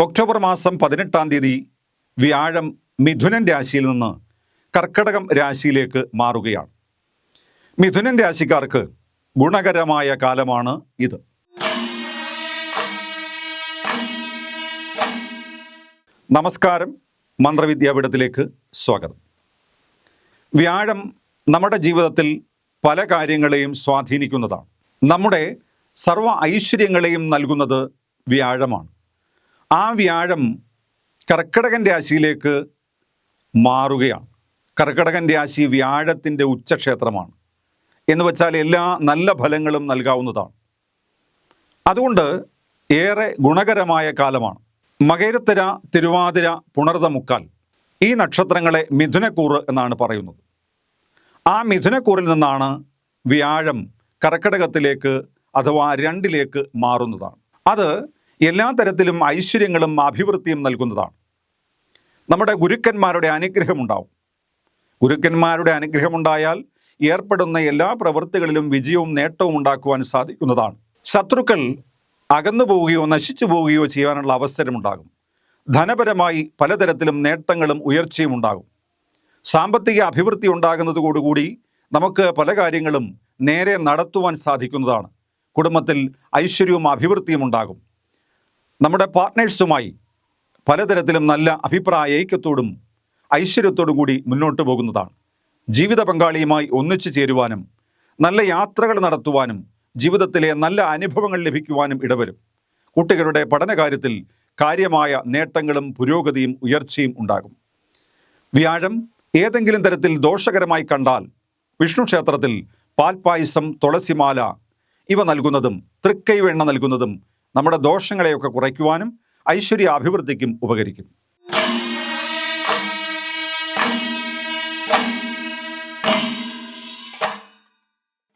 October മാസം പതിനെട്ടാം തീയതി വ്യാഴം മിഥുനൻ രാശിയിൽ നിന്ന് കർക്കടകം രാശിയിലേക്ക് മാറുകയാണ്. മിഥുനൻ രാശിക്കാർക്ക് ഗുണകരമായ കാലമാണ് ഇത്. നമസ്കാരം. മന്ത്രവിദ്യാപീഠത്തിലേക്ക് സ്വാഗതം. വ്യാഴം നമ്മുടെ ജീവിതത്തിൽ പല കാര്യങ്ങളെയും സ്വാധീനിക്കുന്നതാണ്. നമ്മുടെ സർവ ഐശ്വര്യങ്ങളെയും നൽകുന്നത് വ്യാഴമാണ്. ആ വ്യാഴം കർക്കിടകൻ രാശിയിലേക്ക് മാറുകയാണ്. കർക്കിടകൻ രാശി വ്യാഴത്തിന്റെ ഉച്ചക്ഷേത്രമാണ്. എന്ന് വെച്ചാൽ എല്ലാ നല്ല ഫലങ്ങളും നൽകാവുന്നതാണ്. അതുകൊണ്ട് ഏറെ ഗുണകരമായ കാലമാണ്. മകേരത്തിര തിരുവാതിര പുണർതമുക്കാൽ ഈ നക്ഷത്രങ്ങളെ മിഥുനക്കൂറ് എന്നാണ് പറയുന്നത്. ആ മിഥുനക്കൂറിൽ നിന്നാണ് വ്യാഴം കർക്കിടകത്തിലേക്ക് അഥവാ രണ്ടിലേക്ക് മാറുന്നതാണ്. അത് എല്ലാ തരത്തിലും ഐശ്വര്യങ്ങളും അഭിവൃദ്ധിയും നൽകുന്നതാണ്. നമ്മുടെ ഗുരുക്കന്മാരുടെ അനുഗ്രഹമുണ്ടാവും. ഗുരുക്കന്മാരുടെ അനുഗ്രഹമുണ്ടായാൽ ഏർപ്പെടുന്ന എല്ലാ പ്രവൃത്തികളിലും വിജയവും നേട്ടവും ഉണ്ടാക്കുവാൻ സാധിക്കുന്നതാണ്. ശത്രുക്കൾ അകന്നു പോവുകയോ നശിച്ചു പോവുകയോ ചെയ്യാനുള്ള അവസരമുണ്ടാകും. ധനപരമായി പലതരത്തിലും നേട്ടങ്ങളും ഉയർച്ചയും ഉണ്ടാകും. സാമ്പത്തിക അഭിവൃദ്ധി ഉണ്ടാകുന്നതോടുകൂടി നമുക്ക് പല കാര്യങ്ങളും നേരെ നടത്തുവാൻ സാധിക്കുന്നതാണ്. കുടുംബത്തിൽ ഐശ്വര്യവും അഭിവൃദ്ധിയും ഉണ്ടാകും. നമ്മുടെ പാർട്ട്നേഴ്സുമായി പലതരത്തിലും നല്ല അഭിപ്രായ ഐക്യത്തോടും ഐശ്വര്യത്തോടും കൂടി മുന്നോട്ട് പോകുന്നതാണ്. ജീവിത പങ്കാളിയുമായി ഒന്നിച്ചു ചേരുവാനും നല്ല യാത്രകൾ നടത്തുവാനും ജീവിതത്തിലെ നല്ല അനുഭവങ്ങൾ ലഭിക്കുവാനും ഇടവരും. കുട്ടികളുടെ പഠനകാര്യത്തിൽ കാര്യമായ നേട്ടങ്ങളും പുരോഗതിയും ഉയർച്ചയും ഉണ്ടാകും. വ്യാഴം ഏതെങ്കിലും തരത്തിൽ ദോഷകരമായി കണ്ടാൽ വിഷ്ണു ക്ഷേത്രത്തിൽ പാൽപ്പായസം തുളസിമാല ഇവ നൽകുന്നതും തൃക്കൈവെണ്ണ നൽകുന്നതും നമ്മുടെ ദോഷങ്ങളെയൊക്കെ കുറയ്ക്കുവാനും ഐശ്വര്യ അഭിവൃദ്ധിക്കും ഉപകരിക്കും.